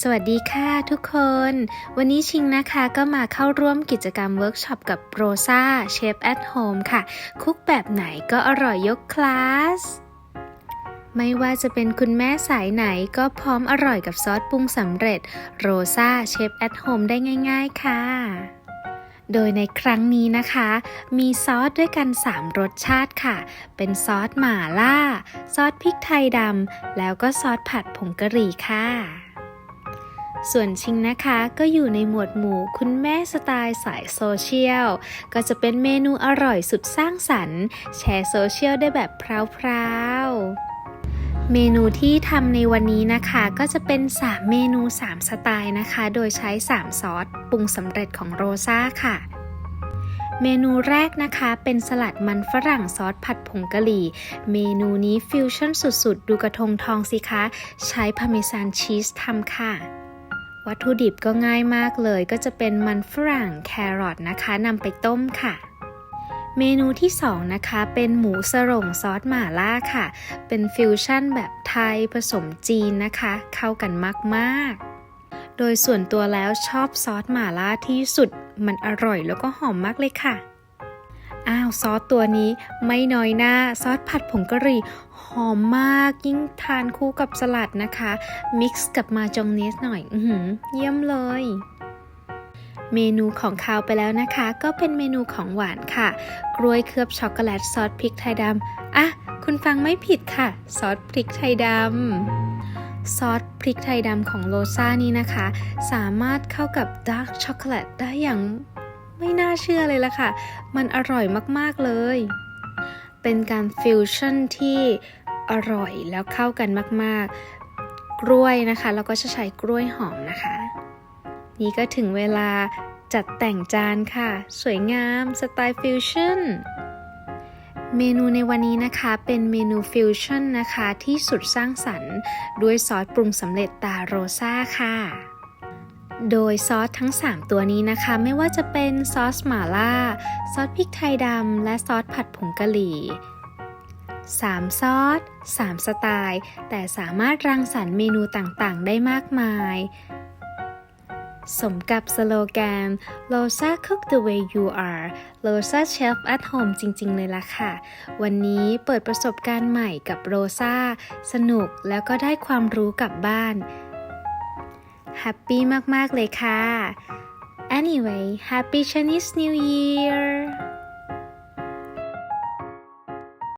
สวัสดีค่ะทุกคน วันนี้ชิงนะคะก็มาเข้าร่วมกิจกรรมเวิร์กช็อปกับโรซาเชฟแอทโฮมค่ะ คุกแบบไหนก็อร่อยยกคลาส ไม่ว่าจะเป็นคุณแม่สายไหนก็พร้อมอร่อยกับซอสปรุงสำเร็จโรซาเชฟแอทโฮมได้ง่าย ๆ ค่ะโดยในครั้งนี้นะคะ มีซอสด้วยกัน 3 รสชาติค่ะ เป็นซอสหม่าล่า ซอสพริกไทยดำ แล้วก็ซอสผัดผงกะหรี่ค่ะ ส่วนชิงนะคะก็อยู่ในหมวดหมู่คุณแม่สไตล์สายโซเชียล ก็จะเป็นเมนูอร่อยสุดสร้างสรรค์ แชร์โซเชียลได้แบบพราวๆเมนูที่ทำในวันนี้นะคะก็จะเป็น 3 เมนู 3 สไตล์นะคะ โดยใช้ 3 ซอสปรุงสำเร็จของโรซ่าค่ะ เมนูแรกนะคะเป็นสลัดมันฝรั่งซอสผัดผงกะหรี่ เมนูนี้ฟิวชั่นสุดๆ ดูกระทงทองสิคะ ใช้พาเมซานชีสทำค่ะ วัตถุดิบก็ง่ายมากเลย ก็จะเป็นมันฝรั่งแครอทนะคะนำไปต้มค่ะ เมนูที่ 2 นะคะ เป็นหมูสรงซอสหม่าล่าค่ะ เป็นฟิวชั่นแบบไทยผสมจีนนะคะ เข้ากันมากๆ โดยส่วนตัวแล้วชอบซอสหม่าล่าที่สุดมันอร่อยแล้วก็หอมมากเลยค่ะ ซอสตัวนี้ไม่น้อยหน้าซอสผัดผงกะหรี่หอมมากยิ่งทานคู่กับสลัดนะคะ มิกซ์กับมาจองเนสหน่อยอือหือเยี่ยมเลยเมนูของคาวไปแล้วนะคะ ก็เป็นเมนูของหวานค่ะ กล้วยเคลือบช็อกโกแลตซอสพริกไทยดำอะ คุณฟังไม่ผิดค่ะ ซอสพริกไทยดำซอสพริกไทยดำของโลซ่านี้นะคะ สามารถเข้ากับดาร์กช็อกโกแลตได้อย่าง ไม่น่าเชื่อเลยล่ะค่ะ มันอร่อยมากๆเลย เป็นการฟิวชั่นที่อร่อยแล้วเข้ากันมากๆ กล้วยนะคะ แล้วก็จะใช้กล้วยหอมนะคะ นี่ก็ถึงเวลาจัดแต่งจานค่ะ สวยงามสไตล์ฟิวชั่นเมนูในวันนี้นะคะเป็นเมนูฟิวชั่นนะคะที่สุดสร้างสรรค์ ด้วยซอสปรุงสำเร็จตาโรซ่าค่ะ โดยซอสทั้ง 3 ตัวนี้นะคะ ไม่ว่าจะเป็นซอสหม่าล่า ซอสพริกไทยดำ และซอสผัดผงกะหรี่ 3 ซอส 3 สไตล์ แต่สามารถรังสรรค์เมนูต่างๆ ได้มากมาย สมกับสโลแกน Losa Cook the way you are Losa Chef at home จริง ๆ เลยล่ะค่ะ วันนี้เปิดประสบการณ์ใหม่กับโรซาสนุกแล้วก็ได้ความรู้กลับบ้าน แฮปปี้มาก ๆ เลยค่ะ Anyway Happy Chinese New Year